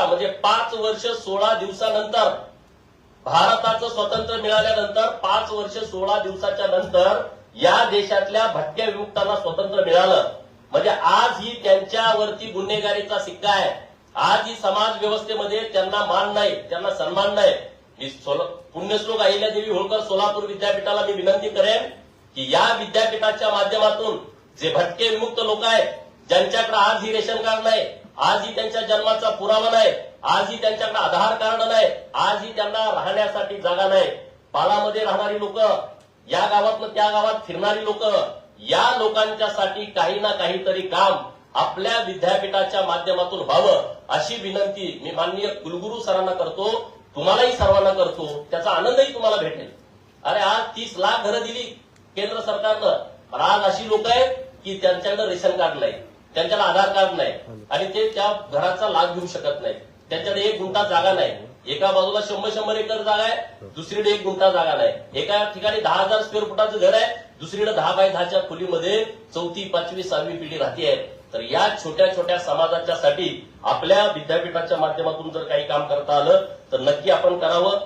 सोळा म्हणजे पाच वर्ष सोळा दिवसानंतर भारताचं स्वातंत्र्य मिळाल्यानंतर पाच वर्ष सोळा दिवसाच्या नंतर या देशातल्या भटक्या विमुक्तांना स्वातंत्र्य मिळालं. म्हणजे आज ही त्यांच्यावरती गुन्हेगारीचा सिक्का आहे. आज ही समाज व्यवस्थेमध्ये त्यांना मान नाही त्यांना सन्मान नाही. मी पुण्यश्लोक अहिल्यादेवी होळकर सोलापूर विद्यापीठाला मी विनंती करेन की या विद्यापीठाच्या माध्यमातून जे भटके विमुक्त लोक आहेत ज्यांच्याकडे आजही रेशन कार्ड नाही आजही त्यांच्या जन्माचा पुरावा नाही आजही त्यांच्याकडे आधार कार्ड नाही आजही त्यांना राहण्यासाठी जागा नाही. पाळामध्ये राहणारी लोक या गावातनं त्या गावात फिरणारी लोक या लोकांच्यासाठी काही ना काहीतरी काम आपल्या विद्यापीठाच्या माध्यमातून व्हावं अशी विनंती मी माननीय कुलगुरू सरांना करतो तुम्हालाही सर्वांना करतो त्याचा आनंदही तुम्हाला भेटेल. अरे आज तीस लाख घरं दिली केंद्र सरकारनं पण आज अशी लोक आहेत की त्यांच्याकडे रेशन कार्ड नाही. त्यांच्याला आधार कार्ड नाही. आणि ते त्या घराचा लाभ घेऊ शकत नाही. त्यांच्याकडे एक गुंठा जागा नाही. एका बाजूला शंभर शंभर एकर जागा आहे दुसरीकडे एक गुंठा जागा नाही. एका ठिकाणी दहा हजार स्क्वेअर फुटाचं घर आहे दुसरीकडे दहा बाय दहाच्या खोलीमध्ये चौथी पाचवी सहावी पिढी राहते आहे. तर या छोट्या छोट्या समाजाच्या साठी आपल्या विद्यापीठाच्या माध्यमातून जर काही काम करता आलं तर नक्की आपण करावं.